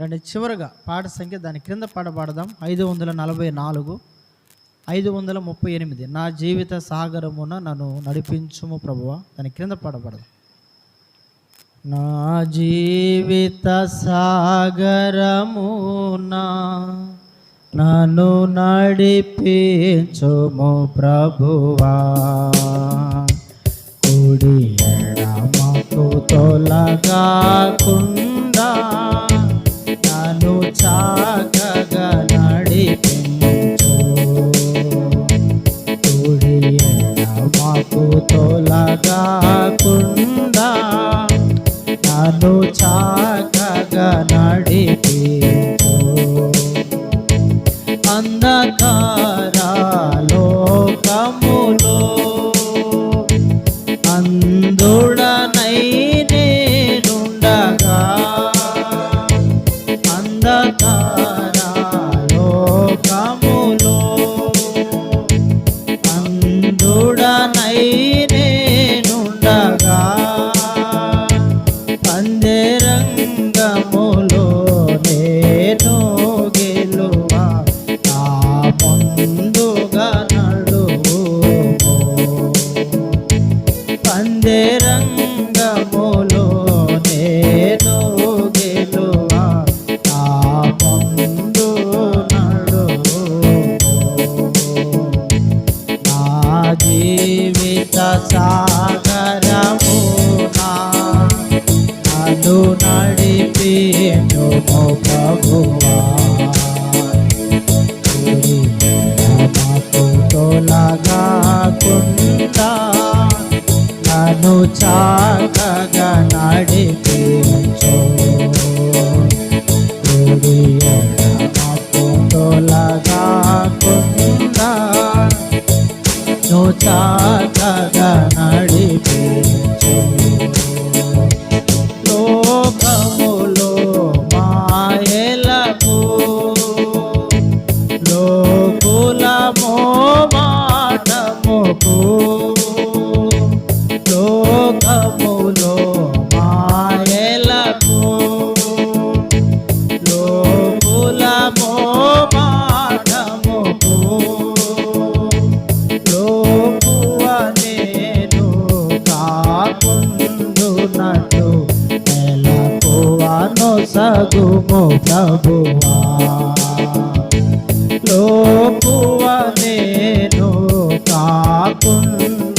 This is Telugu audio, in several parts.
రండి చివరగా పాట సంఖ్య దాని క్రింద పాట పాడదాం. ఐదు వందల నలభై నాలుగు ఐదు వందల ముప్పై ఎనిమిది. నా జీవిత సాగరమున నన్ను నడిపించుము ప్రభువ. దాని క్రింద పాట పాడదాం. నా జీవిత సాగరమున నన్ను నడిపించుము ప్రభువా. కుడి ఎడమకు తొలగాకుండా నన్ను చాకగా నడిపి అంధకార కములో అందుడనై నేనుండగా అంధకార కములో అందుడనై Nang నన్ను చాకగా నడిపించు. కుడి ఎడమకు తొలగాకుండా నువ్వు చాకగా నడిపించు లోకములో మాయలకు లోకులమో మాటముకు. సగుము ప్రభువా. లోపువ నేను కాకుండా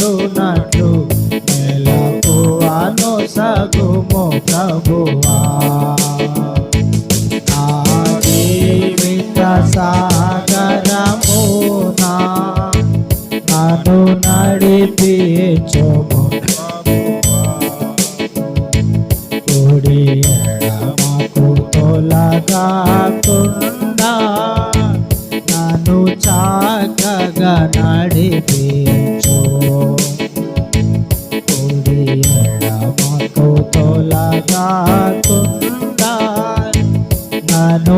నన్ను చాకగా నడిపించు కుడి ఎడమకు తొలగాకుండా నన్ను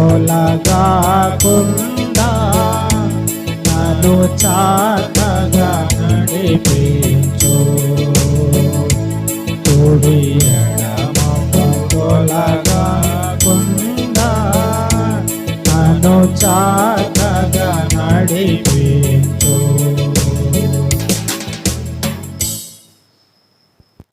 కొలగాకుండా నన్ను చాతగా నడిపించు. కుడి ఎడమము నన్ను చాత